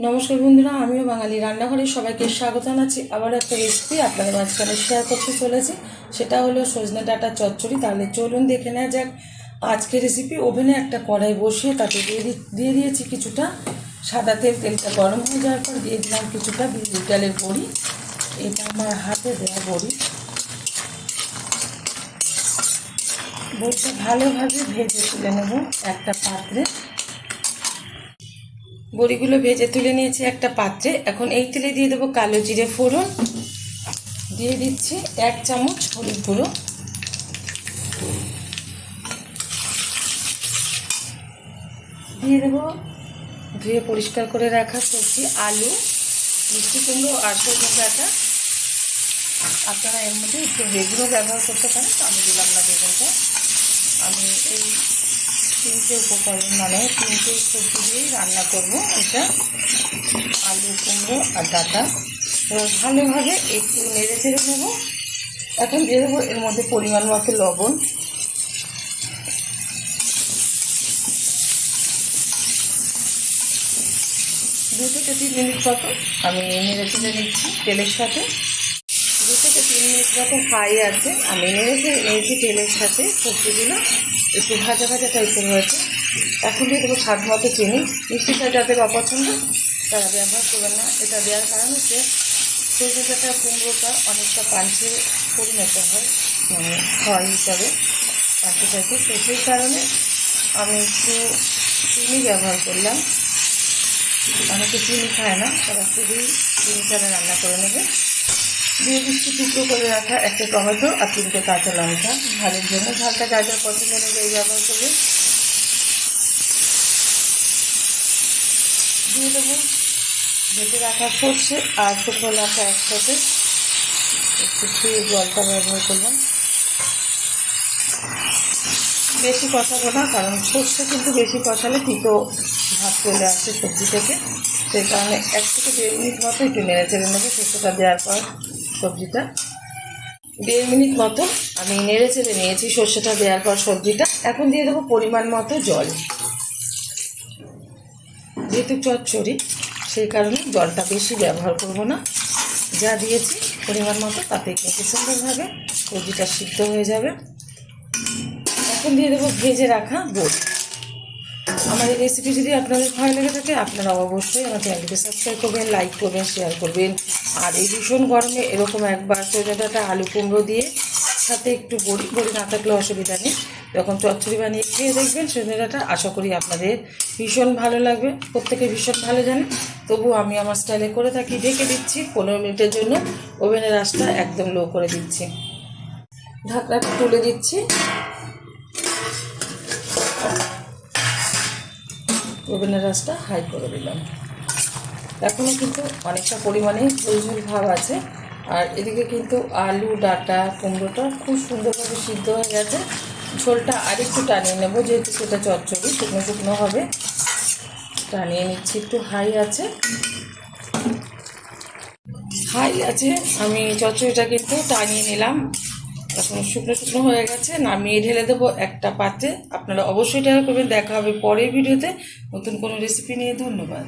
নমস্কার বন্ধুরা, আমিও বাঙালি রান্নাঘরে সবাইকে স্বাগত জানাচ্ছি। আবার একটা রেসিপি আপনাদের মাঝখানে শেয়ার করতে চলেছি। সেটা হলো সজনে ডাটা চচ্চড়ি। তাহলে চলুন দেখে নেওয়া যাক আজকের রেসিপি ওভেনে একটা কড়াই বসিয়ে তাতে দিয়ে দিয়ে দিয়েছি কিছুটা সাদা তেল। তেলটা গরম হয়ে যাওয়ার পর দিয়ে দিলাম কিছুটা বিউলি ডালের বড়ি। এটা আমার হাতে দেওয়া বড়ি। বড়িটা ভালোভাবে ভেজে তুলে নেব একটা পাত্রে। বড়িগুলো ভেজে তুলে নিয়েছি একটা পাত্রে। এখন এই তেলে দিয়ে দেবো কালো জিরে ফোড়ন। দিয়ে দিচ্ছি এক চামচ হলুদ গুঁড়ো। দিয়ে দেবো ধুয়ে পরিষ্কার করে রাখা সবজি আলু, মিষ্টি কুমড়ো আর সজনে ডাঁটা আপনারা এর মধ্যে একটু বেগুনও ব্যবহার করতে পারেন আমি দিলাম না বেগুনটা। আমি এই তিনটে উপকরণ মানে তিনটে সবজি দিয়েই রান্না করব। এটা আলু, কুমড়ো আর ডাটা। ভালোভাবে একটু নেড়ে চেড়ে নেব। এখন দিয়ে দেবো এর মধ্যে পরিমাণ মতো লবণ। দু থেকে তিন মিনিট মতো আমি নেড়ে চেড়ে নিচ্ছি তেলের সাথে। দু থেকে তিন মিনিট মতো হাই আছে। আমি নেড়েছে নিয়েছি তেলের সাথে সবজিগুলো। একটু ভাজা ভাজা টাইপের হয়েছে। এখন দিয়ে দেবো স্বাদ মতো চিনি। মিষ্টিটা যাদের অপছন্দ, তারা ব্যবহার করবেন না। এটা দেওয়ার কারণ হচ্ছে সরষেটা কুমড়োটা অনেকটা পাঞ্চে পরিণত হয় মানে খাওয়ার হিসাবে পাঞ্চে টাইপের তো সেই কারণে আমি একটু চিনি ব্যবহার করলাম। অনেকে চিনি খায় না, তারা শুধুই চিনি ছাড়া রান্না করে নেবে। দিয়ে দিচ্ছি টুকরো করে রাখা একটা টমেটো আর তিনটে কাঁচা লঙ্কা। ঝালের জন্য ঝালটা যা পছন্দ অনুযায়ী ব্যবহার করবে। দিয়ে দেবো ভেজে রাখা সর্ষে আর শুকনো লঙ্কা একসাথে। একটু ধুয়ে জলটা ব্যবহার করলাম। বেশি কষাবো না, কারণ সর্ষে কিন্তু বেশি কষালে তিতো ভাত চলে আসছে সবজি থেকে। সেই কারণে এক থেকে দেড় মিনিট মতো একটু নেড়ে চেড়ে নেব সর্ষেটা দেওয়ার পর। সবজিটা। দেড় মিনিট মতো আমি নেড়ে চেড়ে নিয়েছি সর্ষেটা দেওয়ার পর সবজিটা। এখন দিয়ে দেবো পরিমাণ মতো জল। যেহেতু চচ্চড়ি, সেই কারণে জলটা বেশি ব্যবহার করব না। যা দিয়েছি পরিমাণ মতো, তাতে কিন্তু সুন্দরভাবে সবজিটা সিদ্ধ হয়ে যাবে। এখন দিয়ে দেবো ভেজে রাখা বড়ি এই রেসিপি যদি আপনাদের ভালো লেগে থাকে, আপনারা অবশ্যই আমার চ্যানেলকে সাবস্ক্রাইব করবেন লাইক করবেন শেয়ার করবেন। আর এই ভীষণ গরমে এরকম একবার সজনাটা আলু কুমড়ো দিয়ে সাথে একটু বড়ি বড়ি না থাকলে অসুবিধা নেই। যখন চচ্চড়ি বানিয়ে খেয়ে দেখবেন সজনাটা আশা করি আপনাদের ভীষণ ভালো লাগবে। প্রত্যেকে ভীষণ ভালো জানে। তবু আমি আমার স্টাইলে করে থাকি, ঢেকে দিচ্ছি। পনেরো মিনিটের জন্য ওভেনের আঁচটা একদম লো করে দিচ্ছি। ঢাকনাটা তুলে দিচ্ছি। ওভেনের রাসটা হাই করে দিলাম। এখনও কিন্তু অনেকটা পরিমাণে ঝোল ঝোল ভাব আছে। আর এদিকে কিন্তু আলু, ডাটা, কুমড়োটা খুব সুন্দরভাবে সিদ্ধ হয়ে গেছে। ঝোলটা আরেকটু টানিয়ে নেব, যেহেতু সেটা চচ্চড়ি, শুকনো শুকনো হবে। টানিয়ে নিচ্ছি, একটু হাই আছে। হাই আছে, আমি চচ্চড়িটা কিন্তু টানিয়ে নিলাম। এখন শুকনো শুকনো হয়ে গেছে, নামিয়ে ঢেলে দেবো একটা পাতে। আপনারা অবশ্যই ট্রাই করবেন, দেখা হবে পরের ভিডিওতে। নতুন কোনো রেসিপি নিয়ে, ধন্যবাদ।